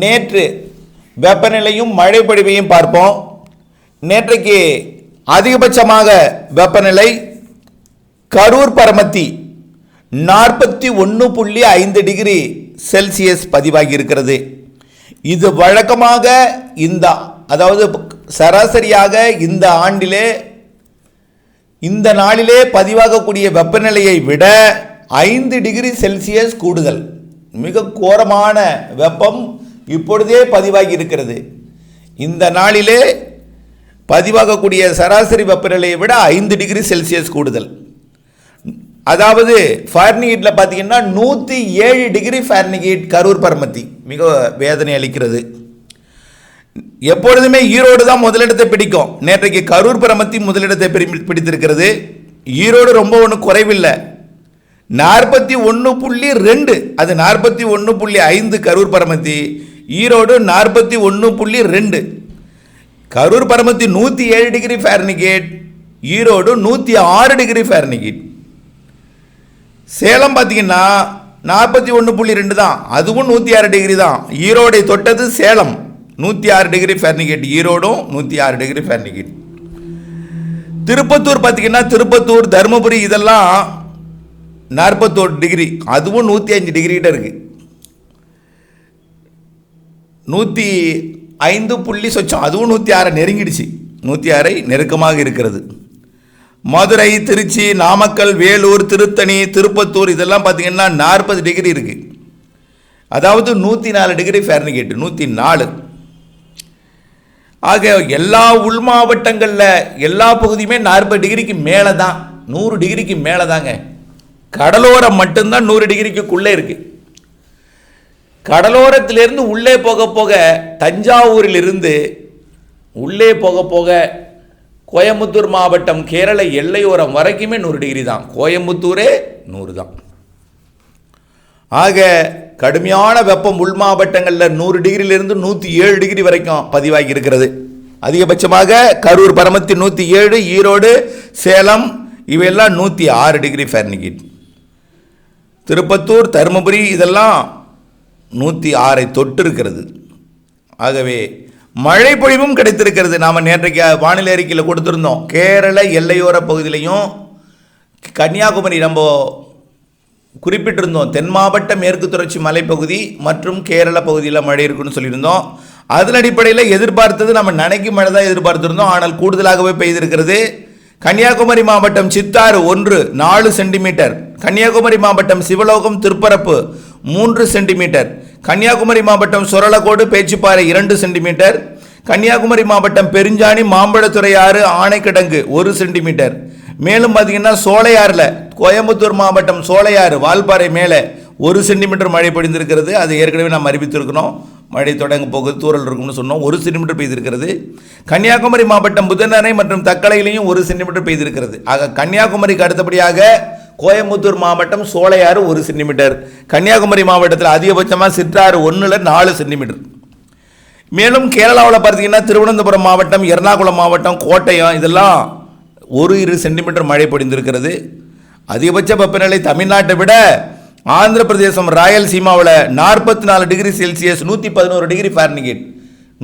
நேற்று வெப்பநிலையும் மழை பொழிவையும் பார்ப்போம். நேற்றைக்கு அதிகபட்சமாக வெப்பநிலை கரூர் பரமத்தி நாற்பத்தி ஒன்று புள்ளி ஐந்து டிகிரி செல்சியஸ் பதிவாகி இருக்கிறது இது வழக்கமாக இந்த அதாவது சராசரியாக இந்த ஆண்டிலே இந்த நாளிலே பதிவாகக்கூடிய வெப்பநிலையை விட ஐந்து டிகிரி செல்சியஸ் கூடுதல். மிக கோரமான வெப்பம் இப்பொழுதே பதிவாகி இருக்கிறது. இந்த நாளிலே பதிவாகக்கூடிய சராசரி வெப்பநிலையை விட ஐந்து டிகிரி செல்சியஸ் கூடுதல். அதாவது ஃபார்னிகீட்டில் பார்த்தீங்கன்னா நூற்றி ஏழு டிகிரி ஃபார்னிகீட் கரூர் பரமத்தி. மிக வேதனை அளிக்கிறது. எப்பொழுதுமே ஈரோடு தான் முதலிடத்தை பிடிக்கும். நேற்றைக்கு கரூர் பரமத்தி முதலிடத்தை பிடித்திருக்கிறது. ஈரோடு ரொம்ப ஒன்றும் குறைவில்லை. நாற்பத்தி ஒன்று புள்ளி ரெண்டு அது நாற்பத்தி ஒன்று புள்ளி ஐந்து கரூர் பரமத்தி ஈரோடு நாற்பத்தி ஒன்று புள்ளி ரெண்டு. கரூர் பரமத்தி நூற்றி ஏழு டிகிரி ஃபேர்னிகேட் ஈரோடு நூற்றி ஆறு டிகிரி ஃபேர்னிகேட் சேலம் பார்த்தீங்கன்னா நாற்பத்தி ஒன்று புள்ளி ரெண்டு தான். அதுவும் நூற்றி ஆறு டிகிரி தான். ஈரோடை தொட்டது சேலம். நூற்றி ஆறு டிகிரி ஃபேர்னிகேட் ஈரோடும் நூற்றி ஆறு டிகிரி ஃபேர்னிகேட் திருப்பத்தூர் பார்த்தீங்கன்னா திருப்பத்தூர் தருமபுரி இதெல்லாம் நாற்பத்தோரு டிகிரி. அதுவும் நூற்றி அஞ்சு டிகிரி இருக்குது நூற்றி ஐந்து புள்ளி சொச்சம் அதுவும் நூற்றி ஆறை நெருங்கிடுச்சு. நூற்றி ஆறை நெருக்கமாக இருக்கிறது. மதுரை திருச்சி நாமக்கல் வேலூர் திருத்தணி திருப்பத்தூர் இதெல்லாம் பார்த்தீங்கன்னா நாற்பது டிகிரி இருக்குது அதாவது நூற்றி நாலு டிகிரி ஃபேர்னிகேட் நூற்றி நாலு. ஆக எல்லா உள் மாவட்டங்களில் எல்லா பகுதியுமே நாற்பது டிகிரிக்கு மேலே தான் நூறு டிகிரிக்கு மேலே தாங்க கடலோரம் மட்டும்தான் நூறு டிகிரிக்குள்ளே இருக்குது கடலோரத்திலிருந்து உள்ளே போக போக தஞ்சாவூரிலிருந்து உள்ளே போக போக கோயம்புத்தூர் மாவட்டம் கேரள எல்லையோரம் வரைக்குமே நூறு டிகிரி தான். கோயம்புத்தூரே நூறு தான். ஆக கடுமையான வெப்பம் உள் மாவட்டங்களில் நூறு டிகிரியிலிருந்து நூற்றி ஏழு டிகிரி வரைக்கும் பதிவாகி இருக்கிறது. அதிகபட்சமாக கரூர் பரமத்தி நூற்றி ஏழு ஈரோடு சேலம் இவையெல்லாம் நூற்றி ஆறு டிகிரி ஃபேர்னிகிட் திருப்பத்தூர் தருமபுரி இதெல்லாம் நூற்றி ஆறை தொட்டு இருக்கிறது ஆகவே மழை பொழிவும் கிடைத்திருக்கிறது. நாம் நேற்றைக்கு வானிலை அறிக்கையில் கொடுத்துருந்தோம். கேரள எல்லையோர பகுதியிலையும் கன்னியாகுமரி நம்ம குறிப்பிட்டிருந்தோம். தென் மாவட்ட மேற்கு தொடர்ச்சி மலைப்பகுதி மற்றும் கேரள பகுதியில் மழை இருக்குன்னு சொல்லியிருந்தோம். அதன் அடிப்படையில் எதிர்பார்த்தது நம்ம நினைக்கும் மழை தான் எதிர்பார்த்துருந்தோம். ஆனால் கூடுதலாகவே பெய்திருக்கிறது. கன்னியாகுமரி மாவட்டம் சித்தாறு ஒன்று நாலு சென்டிமீட்டர். கன்னியாகுமரி மாவட்டம் சிவலோகம் திருப்பரப்பு மூன்று சென்டிமீட்டர். கன்னியாகுமரி மாவட்டம் சொரலக்கோடு பேச்சுப்பாறை இரண்டு சென்டிமீட்டர். கன்னியாகுமரி மாவட்டம் பெருஞ்சாணி மாம்பழத்துறை ஆறு ஆணைக்கிடங்கு ஒரு சென்டிமீட்டர். மேலும் பார்த்தீங்கன்னா சோலையாறில் கோயம்புத்தூர் மாவட்டம் சோலையாறு வால்பாறை மேலே ஒரு சென்டிமீட்டர் மழை பொழிந்திருக்கிறது. அது ஏற்கனவே நாம் அறிவித்திருக்கிறோம். மழை தொடங்க போகுது தூரல் இருக்கும்னு சொன்னோம். ஒரு சென்டிமீட்டர் பெய்திருக்கிறது. கன்னியாகுமரி மாவட்டம் புதனரை மற்றும் தக்கலையிலையும் ஒரு சென்டிமீட்டர் பெய்திருக்கிறது. ஆக கன்னியாகுமரிக்கு அடுத்தபடியாக கோயம்புத்தூர் மாவட்டம் சோலையாறு ஒரு சென்டிமீட்டர். கன்னியாகுமரி மாவட்டத்தில் அதிகபட்சமாக சிற்றாறு ஒன்றில் நாலு சென்டிமீட்டர். மேலும் கேரளாவில் பார்த்தீங்கன்னா திருவனந்தபுரம் மாவட்டம் எர்ணாகுளம் மாவட்டம் கோட்டயம் இதெல்லாம் ஒரு இரு சென்டிமீட்டர் மழை பொழிந்திருக்கிறது. அதிகபட்ச வெப்பநிலை தமிழ்நாட்டை விட ஆந்திர பிரதேசம் ராயல்சீமாவில் நாற்பத்தி நாலு டிகிரி செல்சியஸ் நூற்றி பதினோரு டிகிரி ஃபார்னிகேட்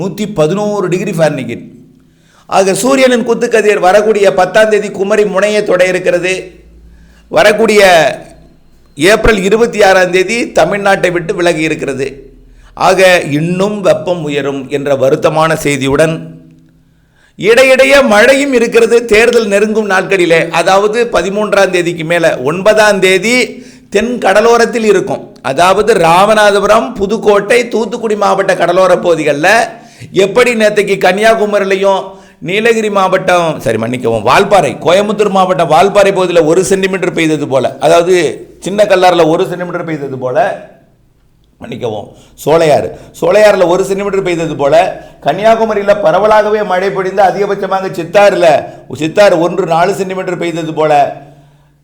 நூற்றி பதினோரு டிகிரி ஃபார்னிகேட் ஆக சூரியனின் குத்துக்கதிர் வரக்கூடிய பத்தாம் தேதி குமரி முனையை தொட இருக்கிறது. வரக்கூடிய ஏப்ரல் இருபத்தி ஆறாம் தேதி தமிழ்நாட்டை விட்டு விலகி இருக்கிறது. ஆக இன்னும் வெப்பம் உயரும் என்ற வருத்தமான செய்தியுடன் இடையிடையே மழையும் இருக்கிறது. தேர்தல் நெருங்கும் நாட்களிலே அதாவது பதிமூன்றாம் தேதிக்கு மேலே ஒன்பதாம் தேதி தென் கடலோரத்தில் இருக்கும். அதாவது ராமநாதபுரம் புதுக்கோட்டை தூத்துக்குடி மாவட்ட கடலோர பகுதிகளில் எப்படி நேற்றுக்கு கன்னியாகுமரியிலையும் நீலகிரி மாவட்டம் சரி மன்னிக்கவும் வால்பாறை கோயம்புத்தூர் மாவட்டம் வால்பாறை பகுதியில் ஒரு சென்டிமீட்டர் பெய்தது போல அதாவது சின்ன கல்லாரில் ஒரு சென்டிமீட்டர் பெய்தது போல மன்னிக்கவும் சோலையாறு சோலையாறில் ஒரு சென்டிமீட்டர் பெய்தது போல கன்னியாகுமரியில் பரவலாகவே மழை பொழிந்து அதிகபட்சமாக சித்தாறில் சித்தாறு ஒன்று நாலு சென்டிமீட்டர் பெய்தது போல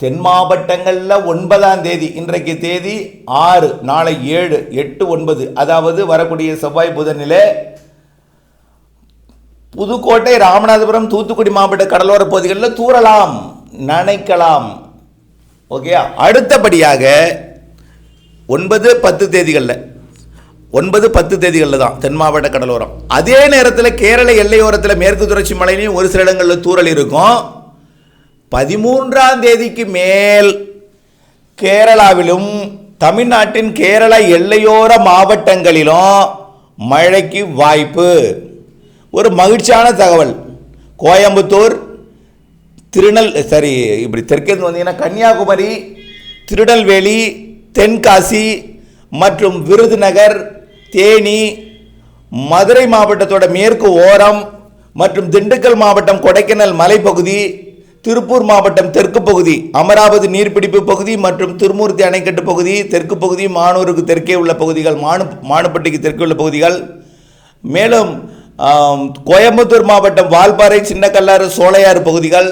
தென் மாவட்டங்களில் ஒன்பதாம் தேதி இன்றைக்கு தேதி ஆறு நாளை ஏழு எட்டு ஒன்பது அதாவது வரக்கூடிய செவ்வாய் புதனிலே புதுக்கோட்டை ராமநாதபுரம் தூத்துக்குடி மாவட்ட கடலோர பகுதிகளில் தூறலாம் நனைக்கலாம். ஓகே அடுத்தபடியாக ஒன்பது பத்து தேதிகளில் ஒன்பது பத்து தேதிகளில் தான் தென் மாவட்ட கடலோரம். அதே நேரத்தில் கேரள எல்லையோரத்தில் மேற்கு தொடர்ச்சி மலையிலையும் ஒரு சில இடங்களில் தூரல் இருக்கும். பதிமூன்றாம் தேதிக்கு மேல் கேரளாவிலும் தமிழ்நாட்டின் கேரள எல்லையோர மாவட்டங்களிலும் மழைக்கு வாய்ப்பு. ஒரு மகிழ்ச்சியான தகவல். கோயம்புத்தூர் திருநெல் சரி இப்படி தெற்கேந்து வந்தீங்கன்னா கன்னியாகுமரி திருநெல்வேலி தென்காசி மற்றும் விருதுநகர் தேனி மதுரை மாவட்டத்தோட மேற்கு ஓரம் மற்றும் திண்டுக்கல் மாவட்டம் கொடைக்கானல் மலைப்பகுதி திருப்பூர் மாவட்டம் தெற்கு பகுதி அமராவதி நீர்பிடிப்பு பகுதி மற்றும் திருமூர்த்தி அணைக்கட்டு பகுதி தெற்கு பகுதி மானூருக்கு தெற்கே உள்ள பகுதிகள் மானு மானுப்பட்டிக்கு தெற்கே உள்ள பகுதிகள். மேலும் கோயம்புத்தூர் மாவட்டம் வால்பாறை சின்னக்கல்லாறு சோலையாறு பகுதிகள்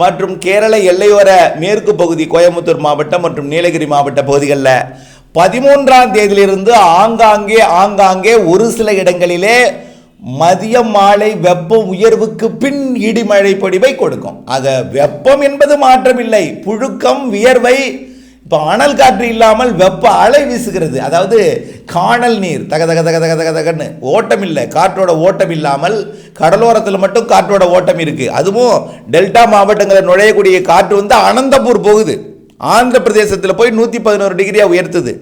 மற்றும் கேரள எல்லையோர மேற்கு பகுதி கோயம்புத்தூர் மாவட்டம் மற்றும் நீலகிரி மாவட்ட பகுதிகளில் பதிமூன்றாம் தேதியிலிருந்து ஆங்காங்கே ஆங்காங்கே ஒரு சில இடங்களிலே மதியம் மாலை வெப்பம் உயர்வுக்கு பின் இடிமழை பொடிவை கொடுக்கும். ஆக வெப்பம் என்பது மாற்றமில்லை. புழுக்கம் வியர்வை இப்போ அனல் காற்று இல்லாமல் வெப்ப அலை வீசுகிறது. அதாவது காணல் நீர் தக தக தக தக தக தகன்னு ஓட்டம் இல்லை. காற்றோட ஓட்டம் இல்லாமல் கடலோரத்தில் மட்டும் காற்றோட ஓட்டம் இருக்குது அதுவும் டெல்டா மாவட்டங்களில் நுழையக்கூடிய காற்று வந்து அனந்தபூர் போகுது. ஆந்திர பிரதேசத்தில் போய் நூற்றி பதினோரு டிகிரியாக உயர்த்துது.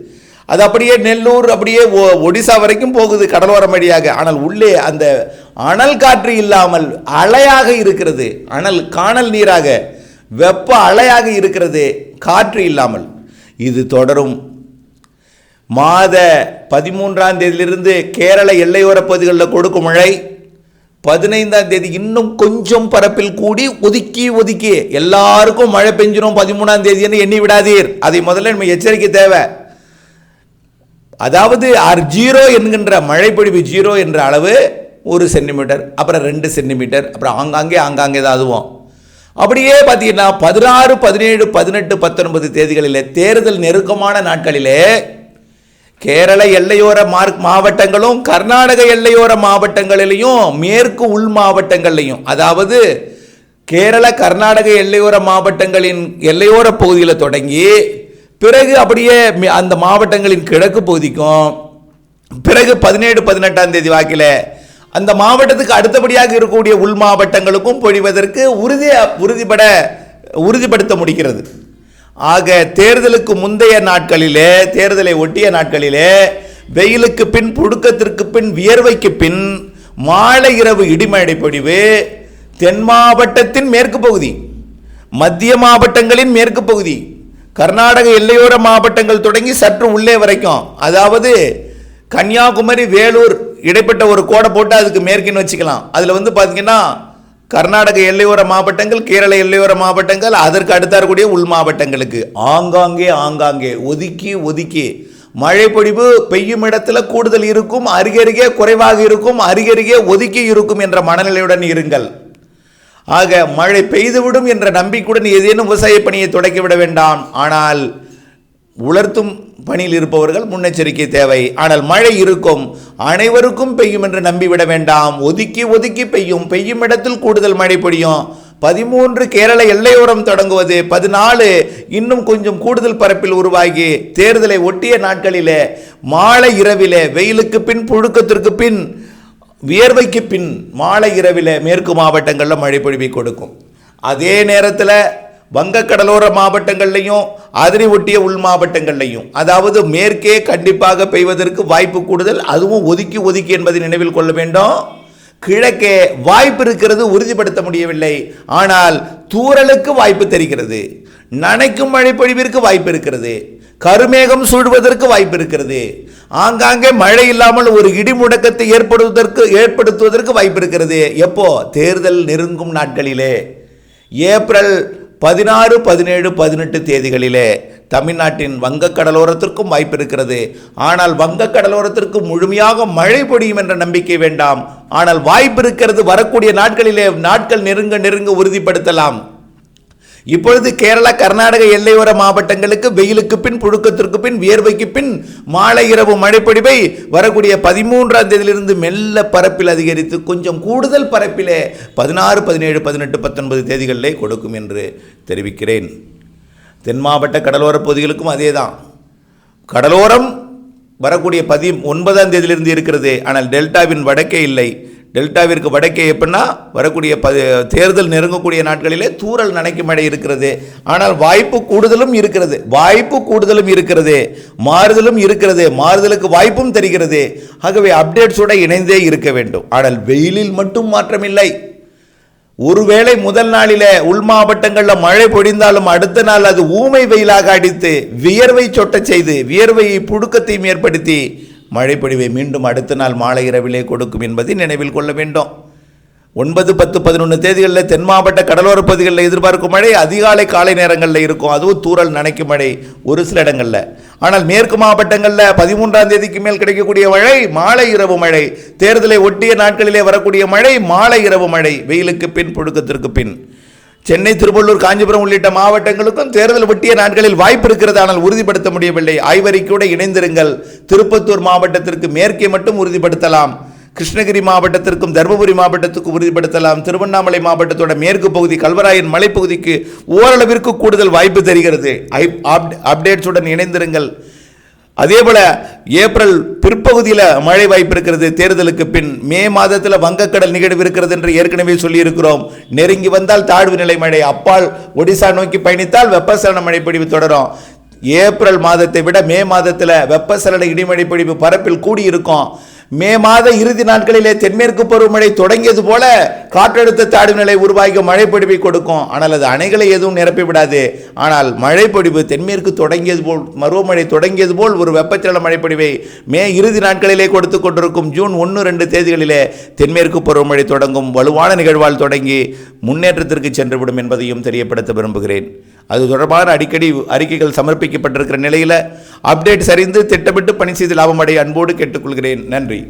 அது அப்படியே நெல்லூர் அப்படியே ஒ- ஒடிசா வரைக்கும் போகுது கடலோரம் வழியாக. ஆனால் உள்ளே அந்த அனல் காற்று இல்லாமல் அலையாக இருக்கிறது. அனல் காணல் நீராக வெப்ப அலையாக இருக்கிறது. காற்று இல்லாமல். இது தொடரும். மாத பதிமூன்றாம் தேதியிலிருந்து கேரள எல்லையோர பகுதிகளில் கொடுக்கும் மழை பதினைந்தாம் தேதி இன்னும் கொஞ்சம் பரப்பில் கூடி ஒதுக்கி ஒதுக்கி. எல்லாருக்கும் மழை பெஞ்சிரும் பதிமூணாம் தேதி என்று எண்ணி விடாதீர். அதை முதல்ல நம்ம எச்சரிக்கை தேவை. அதாவது ஆர் ஜீரோ என்கின்ற மழைப்பொழிவு ஜீரோ என்ற அளவு ஒரு சென்டிமீட்டர் அப்புறம் ரெண்டு சென்டிமீட்டர் அப்புறம் ஆங்காங்கே ஆங்காங்கே தான் அதுவும் அப்படியே பார்த்தீங்கன்னா பதினாறு பதினேழு பதினெட்டு பத்தொன்பது தேதிகளில் தேர்தல் நெருக்கமான நாட்களிலே கேரள எல்லையோர மார்க் மாவட்டங்களும் கர்நாடக எல்லையோர மாவட்டங்களிலையும் மேற்கு உள் மாவட்டங்கள்லையும் அதாவது கேரள கர்நாடக எல்லையோர மாவட்டங்களின் எல்லையோர பகுதியில் தொடங்கி பிறகு அப்படியே மி- அந்த மாவட்டங்களின் கிழக்கு பகுதிக்கும் பிறகு பதினேழு பதினெட்டாம் தேதி வாக்கில் அந்த மாவட்டத்துக்கு அடுத்தபடியாக இருக்கக்கூடிய உள் மாவட்டங்களுக்கும் பொழிவதற்கு உறுதி உறுதிப்பட உறுதிப்படுத்த முடிகிறது. ஆக தேர்தலுக்கு முந்தைய நாட்களிலே தேர்தலை ஒட்டிய நாட்களிலே வெயிலுக்கு பின் புழுக்கத்திற்கு பின் வியர்வைக்கு பின் மாலை இரவு இடிமழை பொழிவு தென் மாவட்டத்தின் மேற்கு பகுதி மத்திய மாவட்டங்களின் மேற்கு பகுதி கர்நாடக எல்லையோர மாவட்டங்கள் தொடங்கி சற்று உள்ளே வரைக்கும் அதாவது கன்னியாகுமரி வேலூர் இடைப்பட்ட ஒரு கோடை போட்டு அதுக்கு மேற்கின்னு வச்சுக்கலாம். அதில் வந்து பார்த்தீங்கன்னா கர்நாடக எல்லையோர மாவட்டங்கள் கேரள எல்லையோர மாவட்டங்கள் அதற்கு அடுத்தாறக்கூடிய உள் மாவட்டங்களுக்கு. ஆங்காங்கே ஆங்காங்கே ஒதுக்கி ஒதுக்கி. மழை பொழிவு பெய்யும் இடத்துல கூடுதல் இருக்கும் அருகருகே குறைவாக இருக்கும் அருகருகே ஒதுக்கி இருக்கும் என்ற மனநிலையுடன் இருங்கள். ஆக மழை பெய்துவிடும் என்ற நம்பிக்கையுடன் ஏதேனும் விவசாய பணியை தொடக்கிவிட வேண்டாம். ஆனால் உலர்த்தும் பணியில் இருப்பவர்கள் முன்னெச்சரிக்கை தேவை. ஆனால் மழை இருக்கும். அனைவருக்கும் பெய்யும் என்று நம்பிவிட வேண்டாம். ஒதுக்கி ஒதுக்கி பெய்யும். பெய்யும் இடத்தில் கூடுதல் மழை பொழியும். பதிமூன்று கேரள எல்லையோரம் தொடங்குவது. பதினாலு இன்னும் கொஞ்சம் கூடுதல் பரப்பில் உருவாகி தேர்தலை ஒட்டிய நாட்களிலே மாலை இரவிலே வெயிலுக்கு பின் புழுக்கத்திற்கு பின் வியர்வைக்கு பின் மாலை இரவிலே மேற்கு மாவட்டங்களில் மழை பொழிவை கொடுக்கும். அதே நேரத்தில் வங்கக்கடலோர மாவட்டங்கள்லையும் அதனை ஒட்டிய உள் மாவட்டங்கள்லையும். அதாவது மேற்கே கண்டிப்பாக பெய்வதற்கு வாய்ப்பு கூடுதல் அதுவும் ஒதுக்கி ஒதுக்கி என்பதை நினைவில் கொள்ள வேண்டும். கிழக்கே வாய்ப்பு இருக்கிறது உறுதிப்படுத்த முடியவில்லை. ஆனால் தூறலுக்கு வாய்ப்பு தெரிகிறது. நனைக்கும் மழை பொழிவிற்கு வாய்ப்பு இருக்கிறது. கருமேகம் சூழ்வதற்கு வாய்ப்பு இருக்கிறது. ஆங்காங்கே மழை இல்லாமல் ஒரு இடி முடக்கத்தை ஏற்படுவதற்கு ஏற்படுத்துவதற்கு வாய்ப்பு இருக்கிறது. எப்போ? தேர்தல் நெருங்கும் நாட்களிலே. ஏப்ரல் பதினாறு பதினேழு பதினெட்டு தேதிகளிலே தமிழ்நாட்டின் வங்கக் கடலோரத்திற்கும் வாய்ப்பு இருக்கிறது ஆனால் வங்கக் கடலோரத்திற்கு முழுமையாக மழை பொழியும் என்ற நம்பிக்கை வேண்டாம். ஆனால் வாய்ப்பு இருக்கிறது வரக்கூடிய நாட்களிலே நாட்கள் நெருங்க நெருங்க உறுதிப்படுத்தலாம். இப்பொழுது கேரளா கர்நாடக எல்லையோர மாவட்டங்களுக்கு வெயிலுக்கு பின் புழுக்கத்திற்கு பின் வியர்வைக்கு பின் மாலை இரவு மழைப்பொழிவை வரக்கூடிய பதிமூன்றாம் தேதியிலிருந்து மெல்ல பரப்பில் அதிகரித்து கொஞ்சம் கூடுதல் பரப்பிலே பதினாறு பதினேழு பதினெட்டு பத்தொன்பது தேதிகளிலே கொடுக்கும் என்று தெரிவிக்கிறேன். தென் மாவட்ட கடலோர பகுதிகளுக்கும் அதே தான் கடலோரம் வரக்கூடிய பதி ஒன்பதாம் தேதியிலிருந்து இருக்கிறது. ஆனால் டெல்டாவின் வடக்கே இல்லை. டெல்டாவிற்கு வடக்கே எப்படின்னா வரக்கூடிய ப தேர்தல் நெருங்கக்கூடிய நாட்களிலே தூறல் நனைக்கும் மழை இருக்கிறது. ஆனால் வாய்ப்பு கூடுதலும் இருக்கிறது. வாய்ப்பு கூடுதலும் இருக்கிறது. மாறுதலும் இருக்கிறது. மாறுதலுக்கு வாய்ப்பும் தெரிகிறது. ஆகவே அப்டேட்ஸோட இணைந்தே இருக்க வேண்டும். ஆனால் வெயிலில் மட்டும் மாற்றமில்லை. ஒருவேளை முதல் நாளில் உள் மாவட்டங்களில் மழை பொழிந்தாலும் அடுத்த நாள் அது ஊமை வெயிலாக அடித்து வியர்வை சொட்டச் செய்து வியர்வையை புழுக்கத்தையும் ஏற்படுத்தி மழைப்பொழிவை மீண்டும் அடுத்த நாள் மாலை இரவிலே கொடுக்கும் என்பதை நினைவில் கொள்ள வேண்டும். ஒன்பது பத்து பதினொன்று தேதிகளில் தென் மாவட்ட கடலோர பகுதிகளில் எதிர்பார்க்கும் மழை அதிகாலை காலை நேரங்களில் இருக்கும். அதுவும் தூறல் நனைக்கும் மழை ஒரு சில இடங்களில். ஆனால் மேற்கு மாவட்டங்களில் பதிமூன்றாம் தேதிக்கு மேல் கிடைக்கக்கூடிய மழை மாலை இரவு மழை. தேர்தலை ஒட்டிய நாட்களிலே வரக்கூடிய மழை மாலை இரவு மழை. வெயிலுக்கு பின் புழுக்கத்திற்கு பின். சென்னை திருவள்ளூர் காஞ்சிபுரம் உள்ளிட்ட மாவட்டங்களுக்கும் தேர்தல் ஒட்டிய நாட்களில் வாய்ப்பு இருக்கிறது ஆனால் உறுதிப்படுத்த முடியவில்லை. ஆய்வறிக்கையோடு இணைந்திருங்கள். திருப்பத்தூர் மாவட்டத்திற்கு மேற்கே மட்டும் உறுதிப்படுத்தலாம். கிருஷ்ணகிரி மாவட்டத்திற்கும் தருமபுரி மாவட்டத்துக்கும் உறுதிப்படுத்தலாம். திருவண்ணாமலை மாவட்டத்தோட மேற்கு பகுதி கல்வராயன் மலைப்பகுதிக்கு ஓரளவிற்கு கூடுதல் வாய்ப்பு தெரிகிறது. அப்- அப்டேட்ஸுடன் இணைந்திருங்கள். அதே போல் ஏப்ரல் பிற்பகுதியில் மழை வாய்ப்பு இருக்கிறது. தேர்தலுக்கு பின் மே மாதத்தில் வங்கக்கடல் நிகழ்வு இருக்கிறது என்று ஏற்கனவே சொல்லியிருக்கிறோம். நெருங்கி வந்தால் தாழ்வு நிலை மழை. அப்பால் ஒடிசா நோக்கி பயணித்தால் வெப்பசலன மழை பிடிவு தொடரும். ஏப்ரல் மாதத்தை விட மே மாதத்தில் வெப்பசலன இடிமழை பொழிவு பரப்பில் கூடியிருக்கும். மே மாத இறுதி நாட்களிலே தென்மேற்கு பருவமழை தொடங்கியது போல காற்றழுத்த தாழ்வு நிலை உருவாகி மழைப்பொடிவை கொடுக்கும். ஆனால் அது அணைகளை எதுவும் நிரப்பி விடாது. ஆனால் மழைப்பொடிவு தென்மேற்கு தொடங்கியது போல் பருவமழை தொடங்கியது போல் ஒரு வெப்பச்சல மழைப்பொடிவை மே இறுதி நாட்களிலே கொடுத்து கொண்டிருக்கும். ஜூன் ஒன்று ரெண்டு தேதிகளிலே தென்மேற்கு பருவமழை தொடங்கும். வலுவான நிகழ்வால் தொடங்கி முன்னேற்றத்திற்கு சென்றுவிடும் என்பதையும் தெரியப்படுத்த விரும்புகிறேன். அது தொடர்பான அடிக்கடி அறிக்கைகள் சமர்ப்பிக்கப்பட்டிருக்கிற நிலையில் அப்டேட் சரிந்து திட்டமிட்டு பணி செய்து லாபமடைய அன்போடு கேட்டுக்கொள்கிறேன். நன்றி.